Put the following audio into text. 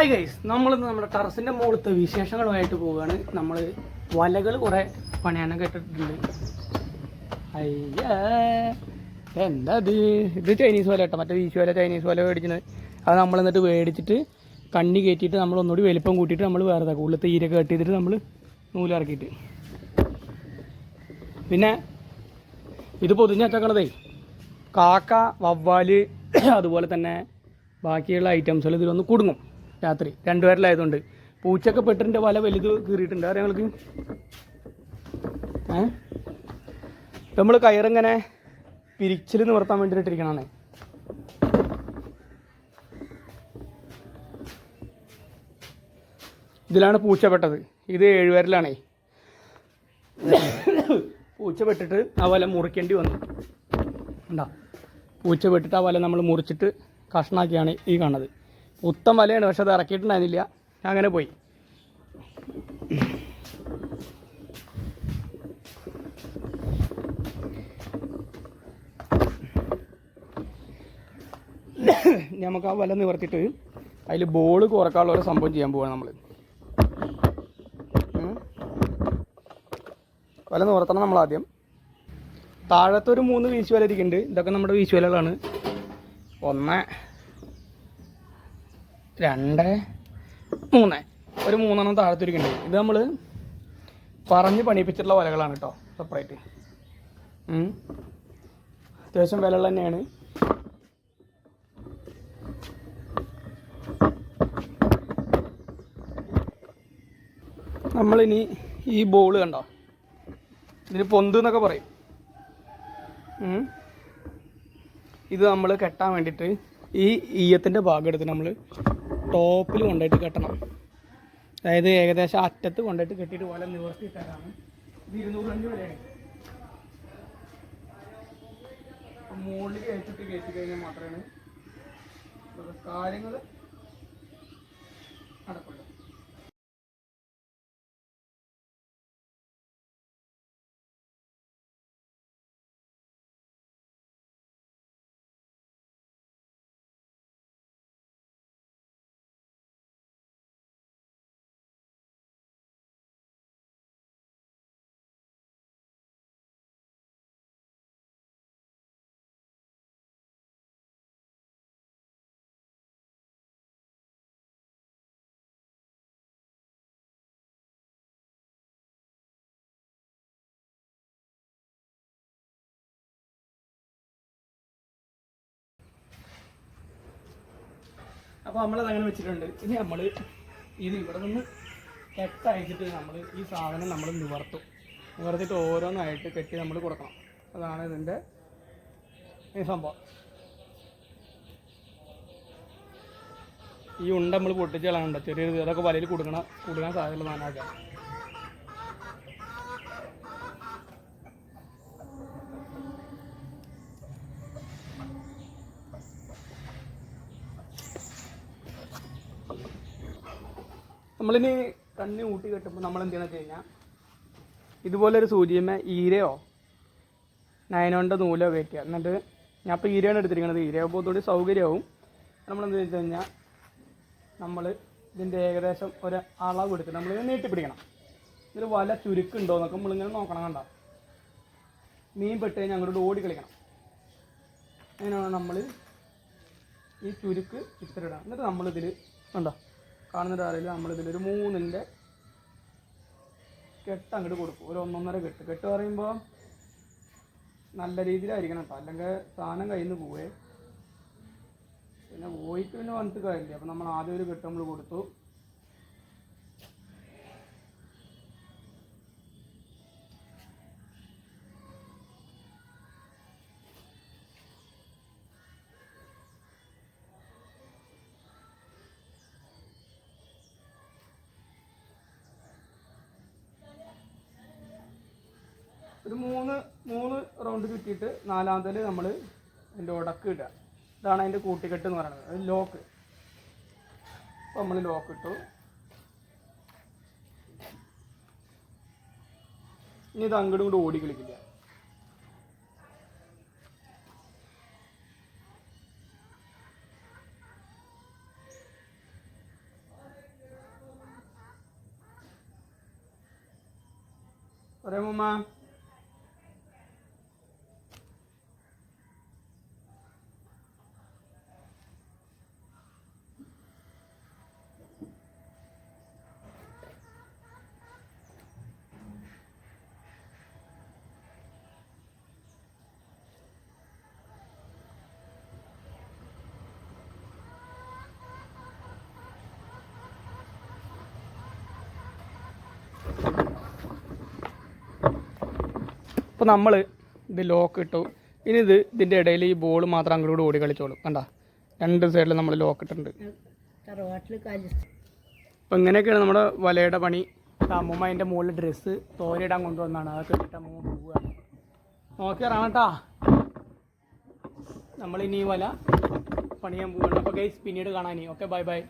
Hi guys നമ്മളിന്ന് നമ്മുടെ ടെറസിന്റെ മുകളിലത്തെ വിശേഷങ്ങളുമായിട്ട് പോവുകയാണ്. നമ്മൾ വലകൾ കുറേ പണിയാനൊക്കെ ഇട്ടിട്ടുണ്ട് അയ്യേ എന്താ ഇത്? ഇത് ചൈനീസ് വല കേട്ടോ മറ്റേ വീശു വല ചൈനീസ് വല മേടിക്കുന്നത്. അത് നമ്മൾ എന്നിട്ട് മേടിച്ചിട്ട് കണ്ണി കയറ്റിയിട്ട് നമ്മൾ ഒന്നുകൂടി വലിപ്പം കൂട്ടിയിട്ട് നമ്മൾ വേറെ ഇതാക്കും. ഉള്ളിൽ തീരൊക്കെ കട്ട് ചെയ്തിട്ട് നമ്മൾ നൂലിറക്കിയിട്ട് പിന്നെ ഇത് പൊതിഞ്ഞ വെച്ചേക്കണതേ കാക്ക വവ്വാൽ അതുപോലെ തന്നെ ബാക്കിയുള്ള ഐറ്റംസുകൾ ഇതിലൊന്ന് കുടുങ്ങും. രാത്രി. രണ്ടുപേരിലായതുകൊണ്ട്. പൂച്ചൊക്കെ പെട്ടിന്റെ വല വലുത് കീറിയിട്ടുണ്ട്. അറിയാം നിങ്ങൾക്ക് ഏ? നമ്മൾ കയറിങ്ങനെ പിരിച്ചിൽ നിർത്താൻ വേണ്ടിയിട്ടിരിക്കണേ ഇതിലാണ് പൂച്ച പെട്ടത്. ഇത് ഏഴുപേരിലാണേ. പൂച്ച പെട്ടിട്ട് ആ വല മുറിക്കേണ്ടി വന്നു. ഉണ്ടാ പൂച്ച പെട്ടിട്ട് ആ വല നമ്മൾ മുറിച്ചിട്ട് കഷ്ണാക്കിയാണ് ഈ കാണുന്നത്. ഉത്തം വലയാണ് പക്ഷെ അത് ഇറക്കിയിട്ടുണ്ടായിരുന്നില്ല. അങ്ങനെ പോയി. നമുക്ക് ആ വല നിവർത്തിയിട്ട് അതിൽ ബോൾ കുറക്കാനുള്ള ഒരു സംഭവം ചെയ്യാൻ പോവാണ് നമ്മൾ വല നിവർത്തണം നമ്മൾ ആദ്യം. താഴത്തൊരു മൂന്ന് വീശുവല ഇരിക്കുന്നുണ്ട്. ഇതൊക്കെ നമ്മുടെ വീശുവലകളാണ് ഒന്ന് രണ്ട് മൂന്ന്. ഒരു മൂന്നെണ്ണം താഴത്തിരിക്കുന്നുണ്ട്. ഇത് നമ്മൾ പറഞ്ഞ് പണിയിപ്പിച്ചിട്ടുള്ള വലകളാണ് കേട്ടോ സെപ്പറേറ്റ് അത്യാവശ്യം വിലകൾ തന്നെയാണ്. നമ്മളിനി ഈ ബോൾ കണ്ടോ? ഇതിന് പൊന്ത് എന്നൊക്കെ പറയും. ഇത് നമ്മൾ കെട്ടാൻ വേണ്ടിയിട്ട് ഈ ഈയത്തിന്റെ ഭാഗം എടുത്ത് നമ്മൾ ടോപ്പിൽ കൊണ്ടുപോയിട്ട് കെട്ടണം. അതായത് ഏകദേശം അറ്റത്ത് കൊണ്ടുപോയിട്ട് കെട്ടിയിട്ട് പോലെ നിവർത്തിയിട്ടാണ് ഇത് ഇരുന്നൂറ് അഞ്ച് വരെയാണ് മുകളിൽ കയറ്റിട്ട് കയറ്റി കഴിഞ്ഞാൽ മാത്രമാണ് കാര്യങ്ങൾ നടക്കുള്ളൂ. അപ്പോൾ നമ്മളത് അങ്ങനെ വെച്ചിട്ടുണ്ട്. ഇനി നമ്മൾ ഇത് ഇവിടെ നിന്ന് കെട്ടയച്ചിട്ട് നമ്മൾ ഈ സാധനം നമ്മൾ നിവർത്തും. നിവർത്തിട്ട് ഓരോന്നായിട്ട് കെട്ടി നമ്മൾ കൊടുക്കണം. അതാണ് ഇതിന്റെ ഈ സംഭവം. ഈ ഉണ്ട നമ്മൾ പൊട്ടിച്ച് ചെറിയൊരു ഇതൊക്കെ വലയിൽ കൊടുക്കണം കൊടുക്കാൻ സാധ്യതയുള്ള സാധനമൊക്കെ. നമ്മളിനി കണ്ണ് ഊട്ടി കെട്ടുമ്പോൾ നമ്മൾ എന്ത് ചെയ്യണമെന്ന് വെച്ച് കഴിഞ്ഞാൽ ഇതുപോലൊരു സൂചിയമ്മ ഈരയോ നയനോണ്ട നൂലോ വയ്ക്കുക എന്നിട്ട് ഞാൻ ഇപ്പോൾ ഈരയാണ് എടുത്തിരിക്കുന്നത് ഈരയാകുമ്പോൾ ഒന്നുകൂടി സൗകര്യമാവും നമ്മൾ എന്ത് വെച്ച് കഴിഞ്ഞാൽ നമ്മൾ ഇതിന്റെ ഏകദേശം ഒരു അളവ് എടുത്ത് നമ്മളിത് നീട്ടിപ്പിടിക്കണം. ഇതിൽ വല ചുരുക്കുണ്ടോ എന്നൊക്കെ നമ്മളിങ്ങനെ നോക്കണം കണ്ട? മീൻ പെട്ട് കഴിഞ്ഞാൽ അങ്ങോട്ട് ഓടി കളിക്കണം. അങ്ങനെയാണ് നമ്മൾ ഈ ചുരുക്ക് ഇത്ര ഇടാം. എന്നിട്ട് നമ്മളിതിൽ കണ്ടോ? കാണുന്നൊരു അറിയില്ല. നമ്മളിതിലൊരു മൂന്നിന്റെ കെട്ട് അങ്ങോട്ട് കൊടുക്കും. ഒരു ഒന്നൊന്നര കെട്ട്. കെട്ട് പറയുമ്പോൾ നല്ല രീതിയിലായിരിക്കണം കേട്ടോ അല്ലെങ്കിൽ സാധനം കയ്യിൽ നിന്ന് പോവേ. പിന്നെ പോയിട്ട് പിന്നെ വന്നിട്ട് കാര്യമില്ല അപ്പം നമ്മൾ ആദ്യം ഒരു കെട്ട് നമ്മൾ കൊടുത്തു. ഒരു മൂന്ന് മൂന്ന് റൗണ്ട് ചുറ്റിയിട്ട് നാലാമതിൽ നമ്മൾ അതിന്റെ ഉടക്ക് ഇടുക. ഇതാണ് അതിന്റെ കൂട്ടിക്കെട്ട് എന്ന് പറയുന്നത്. അത് ലോക്ക് അപ്പോൾ നമ്മൾ ലോക്ക് ഇട്ടു. ഇനി ഇത് അങ്ങോട്ടും കൂടെ ഓടി കളിക്കില്ല. ഒരേ മുമ്മ ഇപ്പോൾ നമ്മൾ ഇത് ലോക്ക് ഇട്ടു. ഇനി ഇത് ഇതിന്റെ ഇടയിൽ ഈ ബോൾ മാത്രം അങ്ങോട്ട് ഓടി കളിച്ചോളും. കണ്ട? രണ്ട് സൈഡിൽ നമ്മൾ ലോക്ക് ഇട്ടിട്ടുണ്ട്. അപ്പോൾ ഇങ്ങനെയൊക്കെയാണ് നമ്മുടെ വലയുടെ പണി. അമ്മൂമ്മ അതിന്റെ മുകളിൽ ഡ്രസ്സ് തോരയിടാൻ കൊണ്ടുവന്നാണ്. അതൊക്കെ ഇട്ടിട്ട് അമ്മൂമ്മ പോവുകയാണ്. നോക്കി ഇറങ്ങട്ടാ നമ്മളിനി വല പണിയാൻ പോവുകയാണ്. അപ്പോൾ ഗൈസ് പിന്നീട് കാണാൻ ഓക്കെ ബൈ ബൈ